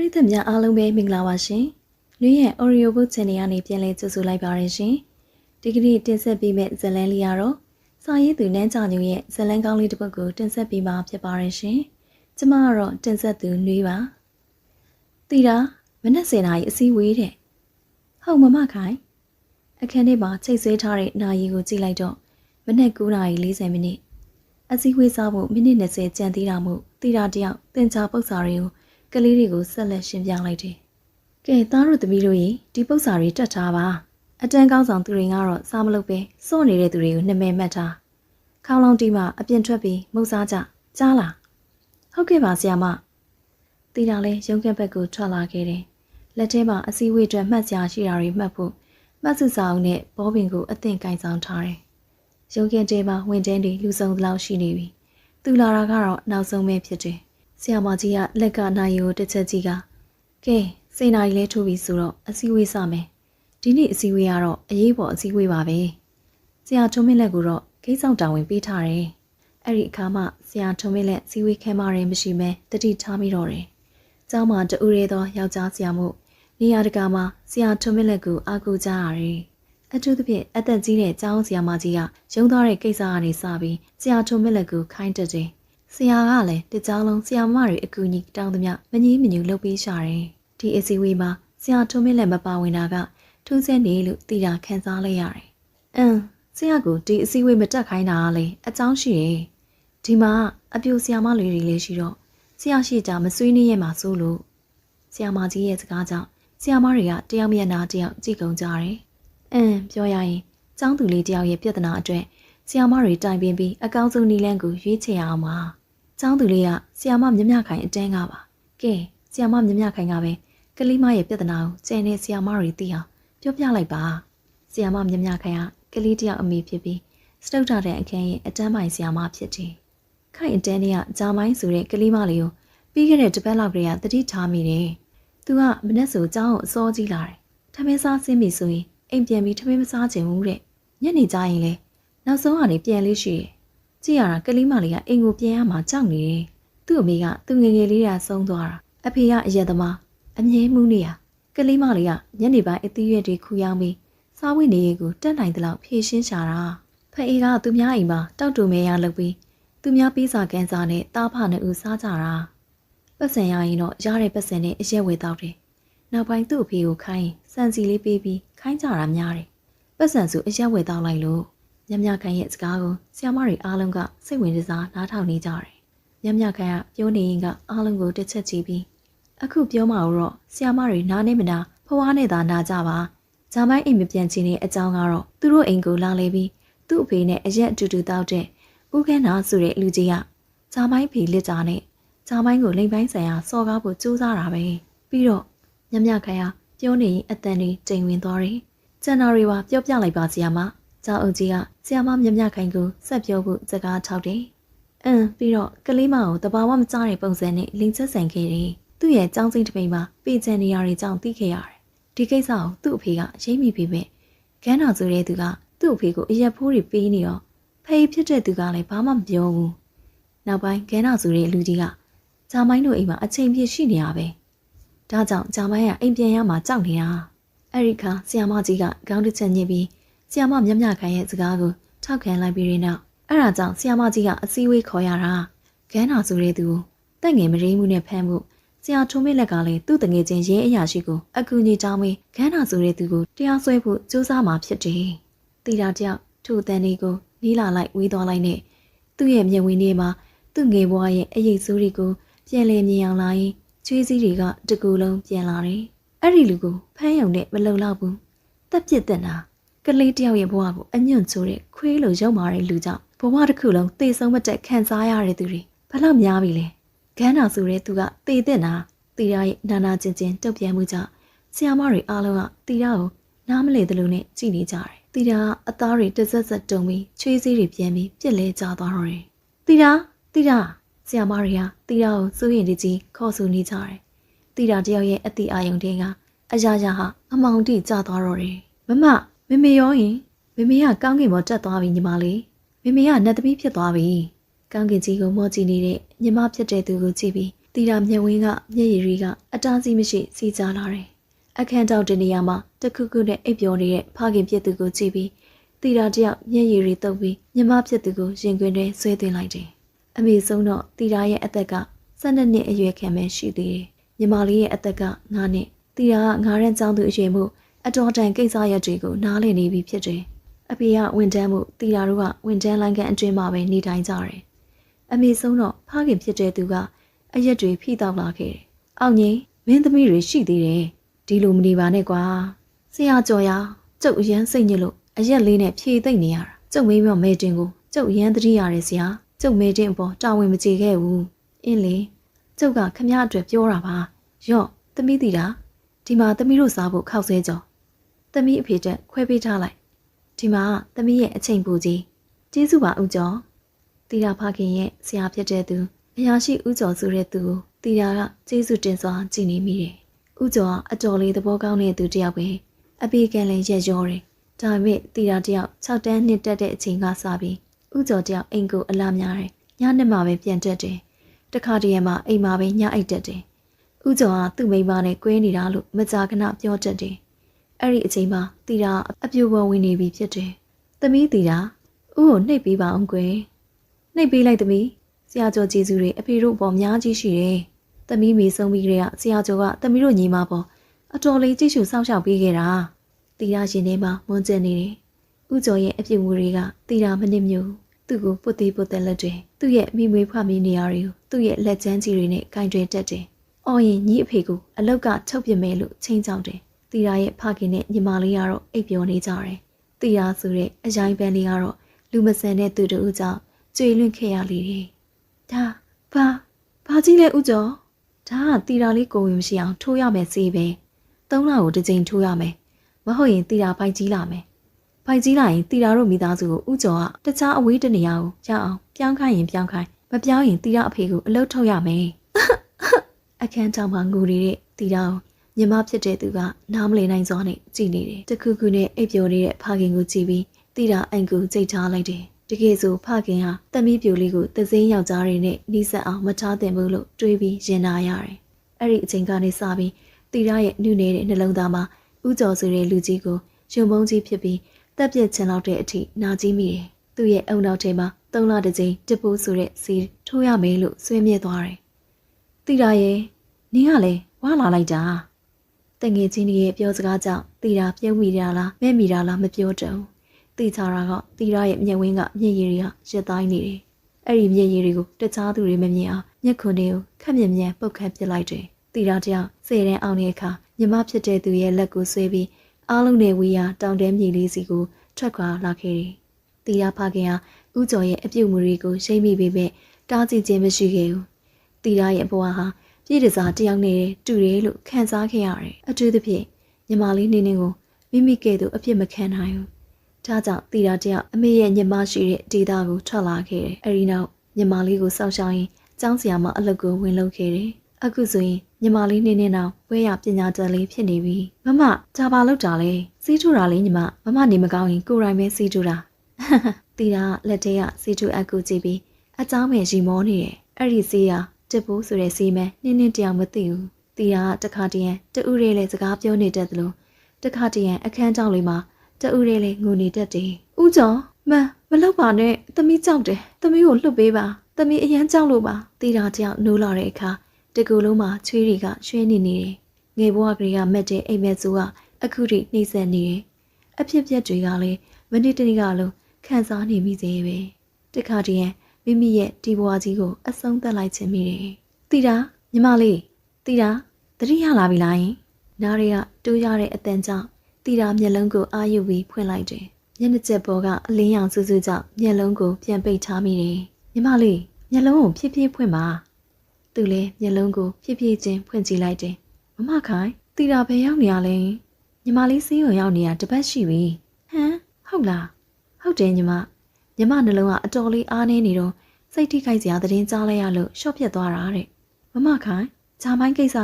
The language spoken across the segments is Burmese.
ရိသတ်များအားလုံးပဲမင်္ဂလာပါရှင်။လူရဲ့ Oreo Book Channel ကနေပြန်လည်ကြိုဆိုလိုက်ပါရရှင်။ဒီကနေ့တင်ဆက်ပေးမယ့်ဇာတ်လမ်းလေးကတော့စာရေးသူနန်းကြညူရဲ့ဇာတ်လမ်းကောင်းလေးတစ်ပုဒ်ကိုတင်ဆက်ပေးမှာဖြစ်ပါရရှင်။ကျမကတော့တင်ဆက်သူနှွေးပါ။တီတာမနက်10နာရီအစည်းအဝေးတဲ့။ဟုတ်မမခိုင်။အခန်းထဲမှာချိတ်ဆွဲထားတဲ့နာရီကိုကြည့်လိုက်တော့မနက်9နာရီ40မိနစ်အစည်းအဝေးစားဖို့မိနစ်20ကြံသေးတာမို့တီတာတယောက်တင်ချာပုတ်စာတွေကို ကလေးတွေကိုဆက်လက်ရှင်းပြလိုက်တယ်။ကဲသားတို့သမီးတို့ရေဒီပု္ပ္ပစာတွေတက်ထားပါ။အတန်းကောင်းဆောင်သူတွေကတော့စားမလုပ်ပဲစော့နေတဲ့သူတွေကိုနှမဲမှတ်ထား။ခေါင်းလောင်းတီးမှအပြင်ထွက်ပြီးမုတ်စားကြကြားလား။ဟုတ်ကဲ့ပါဆရာမ။တီတာလဲရုံးကက်ဘက်ကိုထွက်လာခဲ့တယ်။လက်ထဲမှာအစည်းအဝေးအတွက်မှတ်စရာရှိတာတွေမှတ်ဖို့မှတ်စုစာအုပ်နဲ့ဘောပင်ကိုအသင့်ကင်ဆောင်ထားတယ်။ရုံးကက်တဲမှာဝင်တန်းတွေလူစုံသလောက်ရှိနေပြီ။သူလာတာကတော့နောက်ဆုံးပဲဖြစ်တယ်။ ဆရာမကြီးကလက်ကနိုင်ရီကိုတစ်ချက်ကြီးကကဲစိတ်နာရီလဲထိုးပြီဆိုတော့အစည်းအဝေးစမယ်ဒီနေ့အစည်းအဝေးကတော့အရေးပေါ်အစည်းအဝေးပါပဲဆရာထုံးမင်းလက်ကတော့ဂိတ်ဆောင်တာဝန်ပေးထားတယ်အဲ့ဒီအခါမှဆရာထုံးမင်းလက်စည်းဝေးခဲမရဲမရှိမဲတတိထားမိတော့တယ်ကျောင်းမှာတူရဲသောယောက်ျားဆရာမို့နေရာတကာမှာဆရာထုံးမင်းလက်ကိုအားကိုးကြရတယ်အထူးသဖြင့်အသက်ကြီးတဲ့ကျောင်းဆရာမကြီးကရုံးသွားတဲ့ကိစ္စကနေစပြီးဆရာထုံးမင်းလက်ကိုခိုင်းတက်တယ် ဆရာကလည်းတကြောင်လုံးဆရာမတွေအကူအညီတောင်းသမျှမငြီးမညူလုပ်ပေးရှာတယ်။ဒီအစည်းအဝေးမှာဆရာထုံးမင်းလည်းမပါဝင်တာကထူးဆန်းနေလို့သိတာခံစားလိုက်ရတယ်။အင်းဆရာကဒီအစည်းအဝေးမတက်ခိုင်းတာကလေအကြောင်းရှိတယ်။ဒီမှာအပြိုဆရာမလေးတွေလည်းရှိတော့ဆရာရှိတာမဆွေးနွေးရမှာစိုးလို့ဆရာမကြီးရဲ့စကားကြောင့်ဆရာမတွေကတယောက်မျက်နှာတယောက်ကြည့်ကုန်ကြတယ်။အင်းပြောရရင်ကျောင်းသူလေးတယောက်ရဲ့ပြဿနာအတွက်ဆရာမတွေတိုင်ပင်ပြီးအကောင်းဆုံးနည်းလမ်းကိုရွေးချယ်ရအောင်ပါ။ ကျောင်းသူလေးကဆီယာမမြမြခိုင်အတန်းကပါကဲဆီယာမမြမြခိုင်ကပဲကလေးမရဲ့ပြဿနာကိုကျန်တဲ့ဆီယာမတွေသိအောင်ပြောပြလိုက်ပါဆီယာမမြမြခိုင်ကကလေးတယောက်အမေဖြစ်ပြီးစတုတ်ထတဲ့အခန်းရဲ့အတန်းပိုင်ဆီယာမဖြစ်တယ်ခိုင်အတန်းတွေကဂျာမိုင်းဆိုတဲ့ကလေးမလေးကိုပြီးခဲ့တဲ့တစ်ပတ်လောက်ကတည်းကတတိထားမိတယ်သူကမနေ့ဆိုကျောင်းကိုအစောကြီးလာတယ်ထမင်းစားဆင်းပြီဆိုရင်အိမ်ပြန်ပြီးထမင်းမစားချင်ဘူးတဲ့ညနေကျရင်လေနောက်ဆုံးကနေပြန်လေးရှိတယ် ကြည့်ရတာကလေးမလေးကအိမ်ကိုပြန်ရမှာကြောက်နေတယ်။သူ့အမေကသူငယ်ငယ်လေးကဆုံးသွားတာ။အဖေကအရက်သမားအမြဲမှုနေရကလေးမလေးကညနေပိုင်းအသီးရွက်တွေခူရောင်းပြီးစားဝတ်နေရေးကိုတက်နိုင်သလောက်ဖြည့်ရှင်းရှာတာ။ဖအေးကသူများအိမ်မှာတောက်တူမဲရလုပ်ပြီးသူများပေးစာကန်စာနဲ့တားဖနဲ့ဦးစားကြတာ။ပတ်စံရရင်တော့ရတဲ့ပတ်စံနဲ့အရက်ဝယ်တော့တယ်။နောက်ပိုင်းသူ့အဖေကိုခိုင်းစံစီလေးပေးပြီးခိုင်းကြတာများတယ်။ပတ်စံစုအရက်ဝယ်တော့လိုက်လို့ မြမြခိုင်ရဲ့စကားကိုဆရာမတွေအားလုံးကစိတ်ဝင်စားနားထောင်နေကြတယ်။မြမြခိုင်ကပြောနေရင်ကအားလုံးကိုတစ်ချက်ကြည့်ပြီးအခုပြောမှတော့ဆရာမတွေနားနေမနာဖွားနဲ့သာနာကြပါ။ဂျာမိုင်းအိမ်မပြန်ချင်တဲ့အကြောင်းကတော့သူတို့အိမ်ကိုလာလေပြီးသူ့အဖေနဲ့အရက်အတူတူတောက်တဲ့ဦးခန်းနာဆိုတဲ့လူကြီးကဂျာမိုင်းဖေလစ်တာနဲ့ဂျာမိုင်းကိုလိမ်ပိုင်းဆိုင်ရာစော်ကားဖို့ကြိုးစားတာပဲ။ပြီးတော့မြမြခိုင်ကပြောနေရင်အတန်တွေတိမ်ဝင်သွားတယ်။ကျန်တော်တွေပါပြောပြလိုက်ပါဆရာမ။ ကျောင်းအုပ်ကြီးကဆီယာမမြမြခိုင်ကိုဆက်ပြောဖို့စကားထောက်တယ်။အင်းပြီးတော့ကလေးမကိုတဘာဝမကြားတဲ့ပုံစံနဲ့လင်းချက်ဆန်ခဲ့တယ်။သူ့ရဲ့ចောင်းစိမ့်တစ်ပိန်မှာပေချန်နေရာတွေကြောင့်သိခဲ့ရတယ်။ဒီကိစ္စကိုသူ့အဖေကရိပ်မိပြီးပဲ။ကန်းတော်ဆိုတဲ့သူကသူ့အဖေကိုအရက်ဖိုးတွေပေးနေတော့ဖေးဖြစ်တဲ့သူကလည်းဘာမှမပြောဘူး။နောက်ပိုင်းကန်းတော်ဆိုတဲ့လူကြီးကဂျာမိုင်းတို့အိမ်မှာအချိန်ပြည့်ရှိနေရပဲ။ဒါကြောင့်ဂျာမိုင်းကအိမ်ပြန်ရမှာကြောက်နေတာ။အဲ့ဒီခါဆီယာမကြီးကခေါင်းတစ်ချက်ညှစ်ပြီး ဆီယာမမြတ်မြခိုင်ရဲ့စကားကိုထောက်ခံလိုက်ပြီးတဲ့နောက်အဲ့ဒါကြောင့်ဆီယာမကြီးကအစည်းအဝေးခေါ်ရတာဂန်းနာဆိုတဲ့သူကိုတက်ငယ်မရင်းမှုနဲ့ဖမ်းမှုဆီယာထုံးမိလက်ကလည်းသူ့တငယ်ချင်းရဲအရာရှိကိုအကူအညီတောင်းပြီးဂန်းနာဆိုတဲ့သူကိုတရားစွဲဖို့ကြိုးစားမှာဖြစ်တယ်။တီတာတယောက်ထို့တန်လေးကိုနီးလာလိုက်ဝေးသွားလိုက်နဲ့သူ့ရဲ့မျက်ဝန်းထဲမှာသူ့ငယ်ဘွားရဲ့အရေးစိုးတွေကိုပြန်လည်မြင်အောင်လာရင်ချွေးစည်းတွေကတကူလုံးပြန်လာတယ်။အဲ့ဒီလူကိုဖမ်းယုံနဲ့မလုံလောက်ဘူး။တက်ပြစ်တဲ့နာ ကလေးတယောက်ရဲ့ဘဝကိုအညွန့်ချိုးတဲ့ခွေးလိုရုံမာတဲ့လူကြောင့်ဘဝတစ်ခုလုံးသေဆုံးမတက်ခံစားရတဲ့သူတွေဘလောက်များပြီလဲဂန်းနာဆိုတဲ့သူကသေတဲ့နာတီရရဲ့နာနာကျင်ကျင်တုတ်ပြန်မှုကြောင့်ဆီယာမတွေအားလုံးကတီရကိုနားမလည်သလိုနဲ့ကြည်နေကြတယ်တီရကအသားတွေတစ်ဆက်ဆက်တုံပြီးချွေးစည်းတွေပြန်ပြီးပြက်လဲကျသွားတော့တယ်တီရတီရဆီယာမတွေကတီရကိုစိုးရင်တကြီးခေါ်ဆိုနေကြတယ်တီရတယောက်ရဲ့အတိအာယုံတွေကအရာရာဟာအမောင်တိကျသွားတော့တယ်မမ မမေရောရင်မမေကကောင်းကင်ပေါ်တက်သွားပြီညီမလေးမမေကနတ်သမီးဖြစ်သွားပြီကောင်းကင်ကြီးကိုမော့ကြည့်နေတဲ့ညီမဖြစ်တဲ့သူကိုကြည့်ပြီးတီတာမျက်ဝင်းကမျက်ရည်တွေကအတားစီးမရှိစီးကြလာတယ်။အခန်းတောက်တဲ့နေရာမှာတခုခုနဲ့အိပ်ပျော်နေတဲ့ဖခင်ပြစ်သူကိုကြည့်ပြီးတီတာတယောက်မျက်ရည်တွေတုပ်ပြီးညီမပြစ်သူကိုရင်ခွင်ထဲဆွဲသွင်းလိုက်တယ်။အမေဆုံးတော့တီတာရဲ့အသက်က12နှစ်အရွယ်ခံပဲရှိသေးတယ်။ညီမလေးရဲ့အသက်က9နှစ်တီတာက9ရန်ကျောင်းသူအရွယ်မှု အတော်တန်ကိစ္စရက်တွေကိုနားလည်နေပြီဖြစ်တယ်။အဖေကဝန်တန်းမှုတီတာတို့ကဝန်တန်းလိုင်းကန်အတွင်းမှာပဲနေထိုင်ကြတယ်။အမေဆုံးတော့ဖခင်ဖြစ်တဲ့သူကအရက်တွေဖိတောက်လာခဲ့တယ်။အောက်ငိမ့်မင်းသမီးတွေရှိသေးတယ်။ဒီလိုမနေပါနဲ့ကွာ။ဆရာကျော်ရကျုပ်အရန်စိတ်ညစ်လို့အရက်လေးနဲ့ဖြေသိမ့်နေရတာ။ကျုပ်မေးမြော့မဲတင်ကိုကျုပ်အရန်တတိရတယ်ဆရာ။ကျုပ်မဲတင်အပေါ်တာဝန်မကျေခဲ့ဘူး။အင်းလေကျုပ်ကခမရအတွက်ပြောတာပါ။ယော့သမီးတီတာဒီမှာသမီးတို့စားဖို့ခောက်ဆဲကြော်။ သမီးအဖေတက်ခွဲပေးထားလိုက်။ဒီမှာသမီးရဲ့အချိန်ပူကြီးကျေးဇူးပါဦးကျော်။တီတာဖခင်ရဲ့ဆရာဖြစ်တဲ့သူအရာရှိဦးကျော်ဆိုတဲ့သူကိုတီတာကကျေးဇူးတင်စွာကြည်နေမိတယ်။ဦးကျော်ကအတော်လေးသဘောကောင်းတဲ့သူတစ်ယောက်ပဲ။အပေကန်လည်းရက်ရောတယ်။ဒါပေမဲ့တီတာတယောက်6တန်းနှစ်တက်တဲ့အချိန်ကစပြီးဦးကျော်တယောက်အိမ်ကိုအလားများတယ်။ညနေမှပဲပြန်တက်တယ်။တခါတည်းမှာအိမ်မှာပဲညအိတ်တက်တယ်။ဦးကျော်ကသူ့မိန်းမနဲ့ကွဲနေတာလို့မကြာခဏပြောတတ်တယ်။ အဲ့ဒီအချိန်မှာတီတာအပြိုပေါ်ဝင်နေပြီဖြစ်တယ်။သမီးတီတာဦးကိုနှိပ်ပေးပါအောင်ကွယ်။နှိပ်ပေးလိုက်သမီးဆရာကျော်ကျေးဇူးတွေအဖေတို့ပေါ်များကြီးရှိတယ်။သမီးမေဆုံးပြီးကြတဲ့ဆရာကျော်ကသမီးတို့ညီမပေါ်အတော်လေးကြည့်ရှုစောင့်ရှောက်ပေးခဲ့တာ။တီရာရှင်ထဲမှာမွန်းကျက်နေတယ်။ဥကျော်ရဲ့အပြစ်မှုတွေကတီရာမနစ်မျိုးသူ့ကိုပုတ်သေးပုတ်သက်လက်တွေသူ့ရဲ့မိမွေးဖွားမိနေရာတွေကိုသူ့ရဲ့လက်ချမ်းကြီးတွေနဲ့ကင်တွယ်တတ်တယ်။အော်ရင်ညီအဖေကိုအလောက်ကထုတ်ပြမယ်လို့ချိန်ကြောက်တယ်။ တီရာရဲ့ဖခင်နဲ့ညီမလေးကတော့အိပ်ပျော်နေကြတယ်။တီရာဆိုတဲ့အရိုင်းပန်းလေးကတော့လူမဆန်တဲ့သူတို့ကြောင့်ကျွေလွင့်ခဲ့ရလေတယ်။ဒါဘာဘာကြီးလဲဥကျော်ဒါကတီတာလေးကိုဝင်မရှိအောင်ထိုးရမယ်စေးပဲ။သုံးလကိုတစ်ကြိမ်ထိုးရမယ်။မဟုတ်ရင်တီတာပိုက်ကြီးလာမယ်။ပိုက်ကြီးလာရင်တီတာတို့မိသားစုကိုဥကျော်ကတခြားအဝေးတနေရာကိုရအောင်ပြောင်းခိုင်းရင်ပြောင်းခိုင်းမပြောင်းရင်တီတာအဖေကိုအလုတ်ထုတ်ရမယ်။အခန်းကြောင်မှာငိုနေတဲ့တီတာကို ညီမဖြစ်တဲ့သူကနားမလည်နိုင်စွာနဲ့ကြည်နေတယ်။တခုခုနဲ့အိပ်ပျော်နေတဲ့ဖခင်ကိုကြည့်ပြီးတီတာအန်ကူကြိတ်ထားလိုက်တယ်။တကယ်ဆိုဖခင်ဟာတမီးပြိုလေးကိုသစင်းယောက်ျားတွေနဲ့နှိစက်အောင်မထားသင့်ဘူးလို့တွေးပြီးရင်နာရတယ်။အဲ့ဒီအချိန်ကနေစပြီးတီတာရဲ့နှုနေတဲ့နှလုံးသားမှာဥကြော်ဆိုတဲ့လူကြီးကိုရုံမုံကြီးဖြစ်ပြီးတက်ပြက်ချင်လောက်တဲ့အထိနာကြီးမိတယ်။သူ့ရဲ့အုံနောက်ထဲမှာသုံးလတစ်ကြိမ်တစ်ပိုးဆိုတဲ့စီထိုးရမယ်လို့ဆွေးမြဲသွားတယ်။တီတာရဲ့နင်းကလည်းဝါလာလိုက်တာ။ တငယ်ချင်းရဲ့ပြောစကားကြောင့်တီတာပြုံးမိတာလားမဲ့မိတာလားမပြောတတ်ဘူး။တီချာရာကတီတာရဲ့မျက်ဝင်းကမျက်ရည်တွေကရစ်တိုင်းနေတယ်။အဲ့ဒီမျက်ရည်တွေကိုတခြားသူတွေမမြင်အောင်မျက်ခွန်တွေကိုခက်မြင်မြန်ပုတ်ခတ်ပစ်လိုက်တယ်။တီတာတယောက်စေတန်းအောင်တဲ့အခါမြမဖြစ်တဲ့သူရဲ့လက်ကိုဆွဲပြီးအားလုံးနဲ့ဝီယာတောင်တဲမြေလေးစီကိုထွက်ခွာလာခဲ့တယ်။တီတာဖခင်ဟာဥကျော်ရဲ့အပြုတ်မှုတွေကိုရှိမိပေမဲ့တားကြည့်ခြင်းမရှိခဲ့ဘူး။တီတာရဲ့ဘဝဟာ ပြည့်တစားတယောက်နဲ့တူတယ်လို့ခံစားခဲ့ရတယ်။အထူးသဖြင့်ညီမလေးနေနေကိုမိမိကဲ့သို့အပြစ်မခံနိုင်ဘူး။ဒါကြောင့်တီတာတယောက်အမေရဲ့ညီမရှိတဲ့ဒေတာကိုထွက်လာခဲ့တယ်။အဲဒီနောက်ညီမလေးကိုစောင့်ရှောက်ရင်းကျောင်းဆရာမအလုပ်ကိုဝင်လုပ်ခဲ့တယ်။အခုဆိုရင်ညီမလေးနေနေတော့ဝဲရပညာတတ်လေးဖြစ်နေပြီ။မမဒါပါလောက်တာလေ။စီးထူတာလေးညီမမမနေမကောင်းရင်ကိုယ်တိုင်ပဲစီးထူတာ။တီတာလက်ထဲကစီးထူအကူကြည့်ပြီးအเจ้าမဲ့ရီမောနေတယ်။အဲ့ဒီစီးရ တစ်ပိုးဆိုတဲ့စီးမဲနင်းနင်းတယောက်မသိဘူး။တီတာတခါတည်းရန်တူးရဲလေစကားပြောနေတတ်သလိုတခါတည်းရန်အခန်းကြောင်လေးမှာတူးရဲလေငိုနေတတ်တယ်။ဦးကျော်မမလောက်ပါနဲ့သမီးကြောက်တယ်။သမီးကိုလှုပ်ပေးပါ။သမီးအရန်ကြောက်လို့ပါ။တီတာတယောက်နိုးလာတဲ့အခါတကူလုံးမှာချွေးတွေကရွှဲနေနေတယ်။ငယ်ဘဝကလေးကမက်တဲ့အိမ်မက်စုကအခုထိနှိမ့်ဆက်နေတယ်။အဖြစ်ပြက်တွေကလည်းမနေ့တနေ့ကလုံးခံစားနေမိသေးပဲ။တခါတည်းရန် မိမိရဲ့ဒီဘဝကြီးကိုအဆုံးသတ်လိုက်ခြင်းမိတယ်။တီတာညီမလေးတီတာတတိယလာပြီလားယင်။နားတွေကတူးရတဲ့အတန်ကြောင့်တီတာမျက်လုံးကိုအာရုံပြီးဖွင့်လိုက်တယ်။မျက်နှာကျက်ပေါ်ကအလင်းရောင်စူးစူးကြောင့်မျက်လုံးကိုပြန်ပိတ်ထားမိတယ်။ညီမလေးမျက်လုံးကိုဖြည်းဖြည်းဖွင့်ပါ။သူလည်းမျက်လုံးကိုဖြည်းဖြည်းချင်းဖွင့်ကြည့်လိုက်တယ်။မမခိုင်တီတာဘယ်ရောက်နေရလဲ။ညီမလေးစီးရုံရောက်နေတာတပတ်ရှိပြီ။ဟမ်ဟုတ်လား။ဟုတ်တယ်ညီမ။ ညီမနှလုံးကအတော်လေးအားနေနေတော့စိတ်ထိခိုက်စရာသတင်းကြားလိုက်ရလို့ရှော့ပြတ်သွားတာတဲ့။မမခိုင်ဂျာမိုင်းကိစ္စ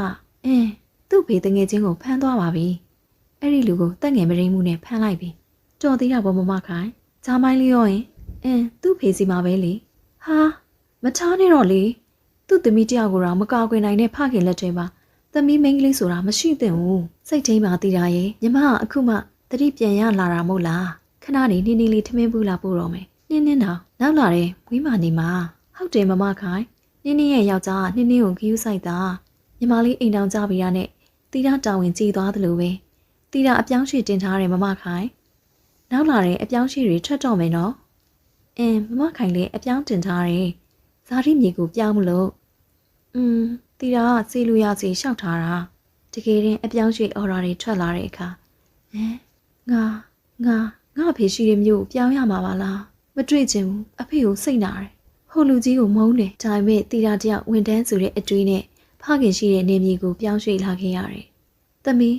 အင်းသူ့ဖေတငယ်ချင်းကိုဖမ်းသွားပါပြီ။အဲ့ဒီလူကိုတက်ငယ်မရင်းမှုနဲ့ဖမ်းလိုက်ပြီ။တော်သေးတာပေါ့မမခိုင်ဂျာမိုင်းလေးရောရင်အင်းသူ့ဖေစီမှာပဲလေ။ဟာမထားနဲ့တော့လေသူသူ့သမီးတယောက်ကိုတော့မကာကွယ်နိုင်တဲ့ဖခင်လက်ထဲမှာသမီးမိန်းကလေးဆိုတာမရှိသင့်ဘူးစိတ်ထိန်ပါတည်တာရဲ့ညီမကအခုမှတတိပြန်ရလာတာမို့လားခဏနေနေနေလေးထမင်းပူလာပို့တော့မယ် နင်းနင်းတော့နောက်လာတယ်ဝင်းမာနေမှာဟုတ်တယ်မမခိုင်နင်းနင်းရဲ့ယောက်ျားကနင်းနင်းကိုဂီယူဆိုင်တာညီမလေးအိမ်တောင်ကြပြီးရတဲ့တီတာတာဝန်ကြည်သွားသလိုပဲတီတာအပြောင်းရွှေ့တင်ထားတယ်မမခိုင်နောက်လာတဲ့အပြောင်းရွှေ့တွေထွက်တော့မယ်နော်အင်းမမခိုင်လည်းအပြောင်းတင်ထားတယ်ဇာတိမြေကိုပြောင်းမလို့อืมတီတာကစီလူရစီရှောက်ထားတာတကယ်ရင်အပြောင်းရွှေ့အော်ရာတွေထွက်လာတဲ့အခါဟမ်ငါငါငါအဖေရှိတဲ့မြို့ကိုပြောင်းရမှာပါလား မတွေ့ချင်ဘူးအဖေကိုစိတ်နာတယ်ဟိုလူကြီးကိုမုန်းတယ်ဒါပေမဲ့တီတာတယောက်ဝန်တန်းဆိုတဲ့အတွေးနဲ့ဖခင်ရှိတဲ့နေမြေကိုပြောင်းရွှေ့လာခဲ့ရတယ်။သမီး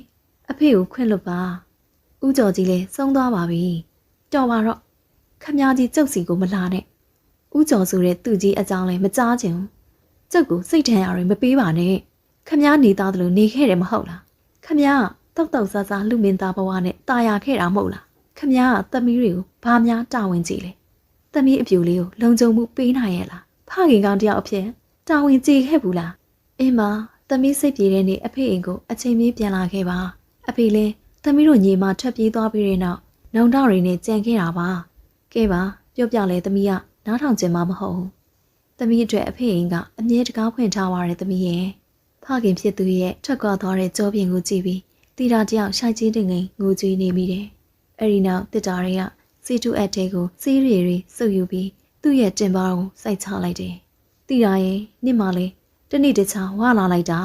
အဖေကိုခွင့်လွတ်ပါ။ဦးကျော်ကြီးလည်းဆုံးသွားပါပြီ။တော်ပါတော့ခမကြီးကျုပ်စီကိုမလာနဲ့။ဦးကျော်ဆိုတဲ့သူကြီးအကြောင်းလည်းမကြားချင်ဘူး။ကျုပ်ကိုစိတ်ထန်ရတွေမပေးပါနဲ့။ခမနေသားသလိုနေခဲ့တယ်မဟုတ်လား။ခမကတောက်တောက်ဆာဆာလူမင်းသားဘဝနဲ့ตายရခဲ့တာမဟုတ်လား။ခမကသမီးတွေကိုဘာများတာဝန်ကြည့်လဲ။ သမီးအပြူလေးကိုလုံခြုံမှုပေးနိုင်ရဲ့လား။ဖခင်ကောင်တယောက်အဖြစ်တာဝန်ကြည့်ခဲ့ဘူးလား။အင်းမသမီးစိတ်ပြေတဲ့နေ့အဖေအိမ်ကိုအချိန်မီပြန်လာခဲ့ပါအဖေလည်းသမီးတို့ညီမထွက်ပြေးသွားပြီးတဲ့နောက်နောင်တတွေနဲ့ကြံခဲ့တာပါကဲပါပြောပြလဲသမီးကနားထောင်ခြင်းမမဟုတ်ဘူးသမီးအတွက်အဖေအိမ်ကအမြဲတကားဖွင့်ထားပါတယ်သမီးရဲ့ဖခင်ဖြစ်သူရဲ့ထွက်ခွာသွားတဲ့ကြောပြင်ကိုကြည့်ပြီးတီတာတယောက်ရှိုက်ချင်းတင်ငိမ်ငိုကြွေးနေမိတယ်အဲ့ဒီနောက်တစ်တာတွေက စီတူအက်တဲကိုစီးရီရီစုပ်ယူပြီးသူ့ရဲ့တင်ပါကိုစိုက်ချလိုက်တယ်တီတာရဲ့နှစ်မှလေးတနေ့တခြားဝါလာလိုက်တာ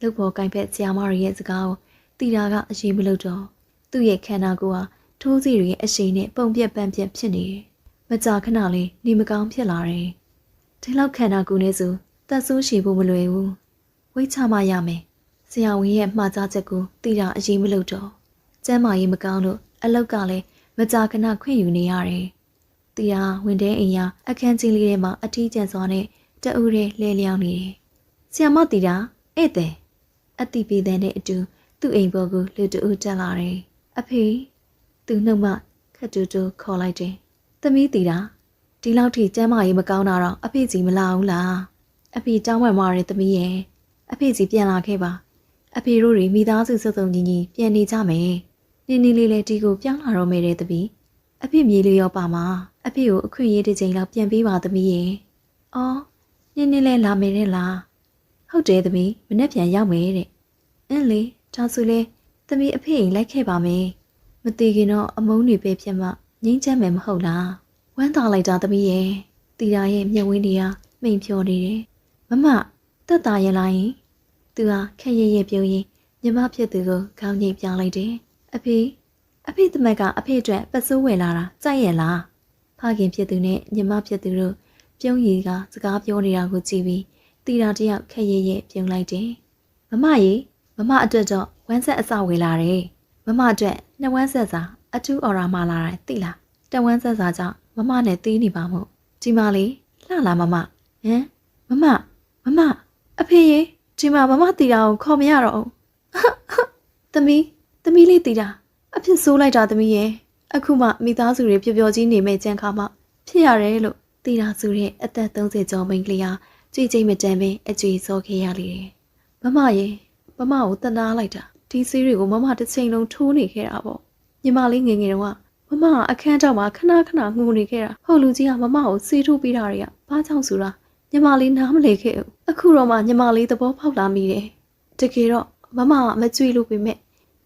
လုတ်ဖို့ကင်ဖက်ဆီယာမရရဲ့စကားကိုတီတာကအရေးမလို့တော့သူ့ရဲ့ခန္ဓာကိုယ်ဟာထိုးစီတွေရဲ့အရှိန်နဲ့ပုံပြက်ပန်းပြက်ဖြစ်နေတယ်။မကြာခဏလေးနေမကောင်းဖြစ်လာတယ်။ဒီလောက်ခန္ဓာကိုယ်နဲ့ဆိုတက်ဆိုးရှိဖို့မလွယ်ဘူး။ဝိတ်ချမှရမယ်။ဆရာဝန်ရဲ့မှားကြားချက်ကိုတီတာအရေးမလို့တော့ကျမ်းမာရေးမကောင်းလို့အလောက်ကလည်း မကြာခဏခွင့်ယူနေရတယ်။တီတာဝင်တဲ့အိမ်ရအခန်းကြီးလေးထဲမှာအထီးကျန်စွာနဲ့တအူးရဲလဲလျောင်းနေတယ်။ဆီယမတီတာဧည့်သည်အတိပေးတဲ့နဲ့အတူသူ့အိမ်ပေါ်ကိုလူတူဦးတက်လာတယ်။အဖေသူနှုတ်မှခက်တူတူခေါ်လိုက်တယ်။သမီးတီတာဒီလောက်ထိကျမ်းမာရေးမကောင်းတာတော့အဖေကြီးမလာဘူးလား။အဖေတောင်းပန်มาတယ်သမီးရဲ့။အဖေကြီးပြန်လာခဲ့ပါ။အဖေတို့တွေမိသားစုစုံစုံညီညီပြန်နေကြမယ်။ နင်းနေလေးလေးဒီကိုပြောင်းလာတော့မယ်တဲ့သမီး။အဖေမြေလေးရောပါမှာ။အဖေကိုအခွင့်အရေးတစ်ချိန်လောက်ပြန်ပေးပါသမီးရဲ့။အော်နင်းနေလဲလာမယ်တဲ့လား။ဟုတ်တယ်သမီးမနေ့ပြန်ရောက်မယ်တဲ့အင်းလေဒါဆိုလေသမီးအဖေအိမ်လိုက်ခဲ့ပါမယ်မတည်ခင်တော့အမုန်းတွေပဲဖြစ်မှငိမ့်ချမ်းမယ်မဟုတ်လားဝမ်းသာလိုက်တာသမီးရဲ့တီတာရဲ့မျက်ဝန်းတွေကမိန်ဖြောနေတယ်မမတက်တာရင်လိုက်ရင်သူဟာခက်ရရဲ့ပြုံးရင်မြမဖြစ်သူကိုခေါင်းငိတ်ပြောင်းလိုက်တယ် အဖေအဖေသမက်ကအဖေအတွက်ပတ်စိုးဝယ်လာတာကြိုက်ရဲ့လားဖခင်ဖြစ်သူနဲ့ညီမဖြစ်သူတို့ပြုံးရည်ကစကားပြောနေတာကိုကြည့်ပြီးတီတာတယောက်ခက်ရဲရဲပြုံလိုက်တယ်။မမရေမမအတွက်တော့ဝမ်းဆက်အစဝေလာတယ်။မမအတွက်နှစ်ဝမ်းဆက်စာအထူးအော်ရာမှလာတယ်သိလား။တဝမ်းဆက်စာကြောင့်မမနဲ့သေးနေပါမို့ဒီမလေးလှလာမမဟမ်မမမမအဖေရေဒီမှာမမတီတာကိုခေါ်မရတော့ဘူး။သမီး သမီးလေးတီတာအဖြစ်ဆိုးလိုက်တာသမီးရဲ့အခုမှမိသားစုတွေပျော်ပျော်ကြီးနေမဲ့ကြံခါမှဖြစ်ရတယ်လို့တီတာဆိုတဲ့အသက်30ကျော်မိန်းကလေးဟာကြွေကြိမ်မတန်ပင်အကြွေစောခဲ့ရလေတယ်။မမရေမမကိုတနာလိုက်တာဒီဆေးတွေကိုမမတစ်ချိန်လုံးထိုးနေခဲ့တာပေါ့။ညီမလေးငယ်ငယ်တုန်းကမမကအခန်းကျောင်းမှာခဏခဏငိုနေခဲ့တာ။ဟုတ်လူကြီးကမမကိုဆေးထိုးပေးတာတွေကဘာကြောင့်ဆိုတာညီမလေးနားမလည်ခဲ့ဘူး။အခုတော့မှညီမလေးသဘောပေါက်လာမိတယ်။တကယ်တော့မမကမကြွေလို့ပေမဲ့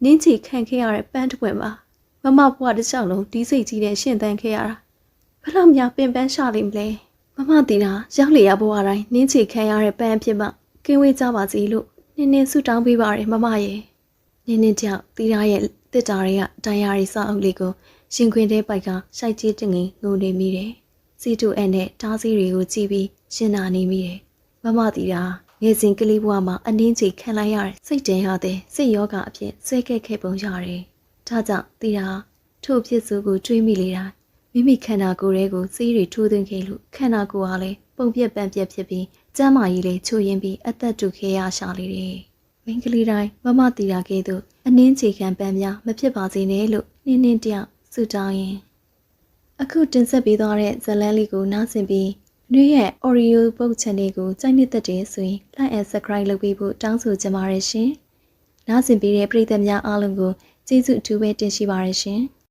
နင်းချီခံခဲ့ရတဲ့ပန်းတစ်ပွင့်ပါ။မမဘွားတစ်ချောင်းလုံးဒီစိတ်ကြီးနဲ့ရှင့်တန်းခဲ့ရတာ။ဘလောက်များပင်ပန်းရှာလိမ့်မလဲ။မမတီတာရောက်လေရဘဝတိုင်းနင်းချေခံရတဲ့ပန်းအဖြစ်မှကင်းဝေးကြပါစေလို့နင်းနင်းဆုတောင်းပေးပါရယ်မမရဲ့နင်းနင်းကြောင့်တီတာရဲ့တစ်တာတွေကဒိုင်ယာရီစောက်အုပ်လေးကိုရှင်ခွင်ထဲပိုက်ကရှိုက်ကြီးတင်ငင်ငိုနေမိတယ်စီတူအန်နဲ့တားစီးတွေကိုကြည့်ပြီးရှင်နာနေမိတယ်မမတီတာ ငယ်စဉ်ကလေးဘဝမှာအနင်းချေခံလိုက်ရတဲ့စိတ်တန်ရတဲ့စိတ်ယောဂအဖြစ်ဆွဲခဲ့ခဲ့ပုံရတယ်ဒါကြောင့်တီတာထို့ဖြစ်စုကိုတွေးမိလေတာမိမိခန္ဓာကိုယ်ရဲ့ကိုစီးရီထိုးသွင်းခဲ့လို့ခန္ဓာကိုယ်ဟာလည်းပုံပြက်ပန်းပြက်ဖြစ်ပြီးကျမ်းမာရေးလည်းချိုးယင်းပြီးအသက်တူခဲရရှာလေတယ်။မိန်းကလေးတိုင်းမမတီတာကဲ့သို့အနည်းချေခံပန်းများမဖြစ်ပါစေနဲ့လို့နင်းနင်းတယောက်ဆုတောင်းရင်အခုတင်ဆက်ပေးသွားတဲ့ဇတ်လန်းလေးကိုနားဆင်ပြီး နှွေရဲ့ Oreo ပုတ် channel ကိုကြိုက်နှစ်သက်တယ်ဆိုရင် like and subscribe လုပ်ပေးဖို့တောင်းဆိုချင်ပါတယ်ရှင်။နားဆင်ပေးတဲ့ပရိသတ်များအားလုံးကိုကျေးဇူးအထူးပဲတင်ရှိပါတယ်ရှင်။